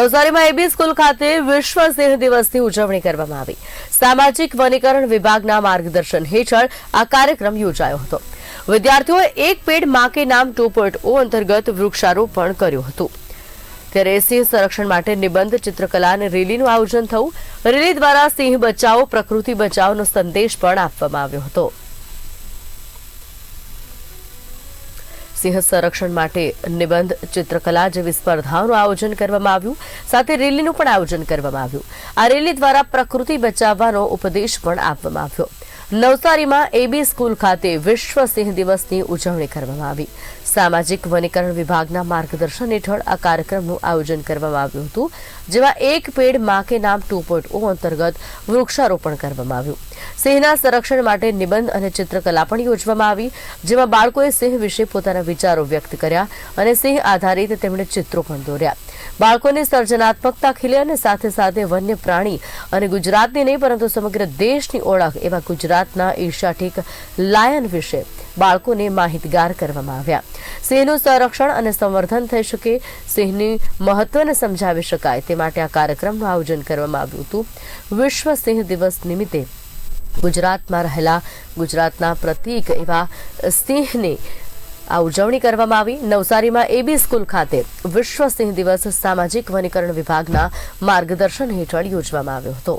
નવસારીમાં એબી સ્કૂલ ખાતે વિશ્વ સિંહ દિવસની ઉજવણી કરવામાં આવી. સામાજિક વનીકરણ વિભાગના માર્ગદર્શન હેઠળ આ કાર્યક્રમ યોજાયો હતો. વિદ્યાર્થીઓએ એક પેડ મા કે નામ ટુ પોઈન્ટ ઓ અંતર્ગત વૃક્ષારોપણ કર્યું હતું. ત્યારે સિંહ સંરક્ષણ માટે નિબંધ ચિત્રકલા અને રેલીનું આયોજન થયું. રેલી દ્વારા સિંહ બચાવો, પ્રકૃતિ બચાવનો સંદેશ પણ આપવામાં આવ્યો હતો. સિંહ સંરક્ષણ માટે નિબંધ ચિત્રકલા જેવી સ્પર્ધાઓનું આયોજન કરવામાં આવ્યું. સાથે રેલીનું પણ આયોજન કરવામાં આવ્યું. આ રેલી દ્વારા પ્રકૃતિ બચાવવાનો ઉપદેશ પણ આપવામાં આવ્યો. નવસારીમાં એબી સ્કૂલ ખાતે વિશ્વ સિંહ દિવસની ઉજવણી કરવામાં આવી. સામાજિક વનીકરણ વિભાગના માર્ગદર્શન હેઠળ આ કાર્યક્રમનું આયોજન કરવામાં આવ્યું હતું, જેમાં એક પેડ મા કે નામ ટુ પોઈન્ટ ઓ અંતર્ગત વૃક્ષારોપણ કરવામાં આવ્યું. સિંહના સંરક્ષણ માટે નિબંધ અને ચિત્રકલા પણ યોજવામાં આવી, જેમાં બાળકોએ સિંહ વિશે પોતાના વિચારો વ્યક્ત કર્યા અને સિંહ આધારિત તેમણે ચિત્રો પણ દોર્યા. બાળકોને સર્જનાત્મકતા ખીલે અને સાથે સાથે વન્ય પ્રાણી અને ગુજરાતની નહીં, પરંતુ સમગ્ર દેશની ઓળખ એવા ગુજરાતના એશિયાટિક લાયન વિશે બાળકોને માહિતગાર કરવામાં આવ્યા. સિંહનું સંરક્ષણ અને સંવર્ધન થઈ શકે, સિંહની મહત્વને સમજાવી શકાય તે માટે આ કાર્યક્રમનું આયોજન કરવામાં આવ્યું હતું. વિશ્વ સિંહ દિવસ નિમિત્તે ગુજરાતમાં રહેલા ગુજરાતના પ્રતીક એવા સિંહની આ ઉજવણી કરવામાં આવી. નવસારીમાં એબી સ્કૂલ ખાતે વિશ્વ સિંહ દિવસ સામાજિક વનીકરણ વિભાગના માર્ગદર્શન હેઠળ યોજવામાં આવ્યો હતો.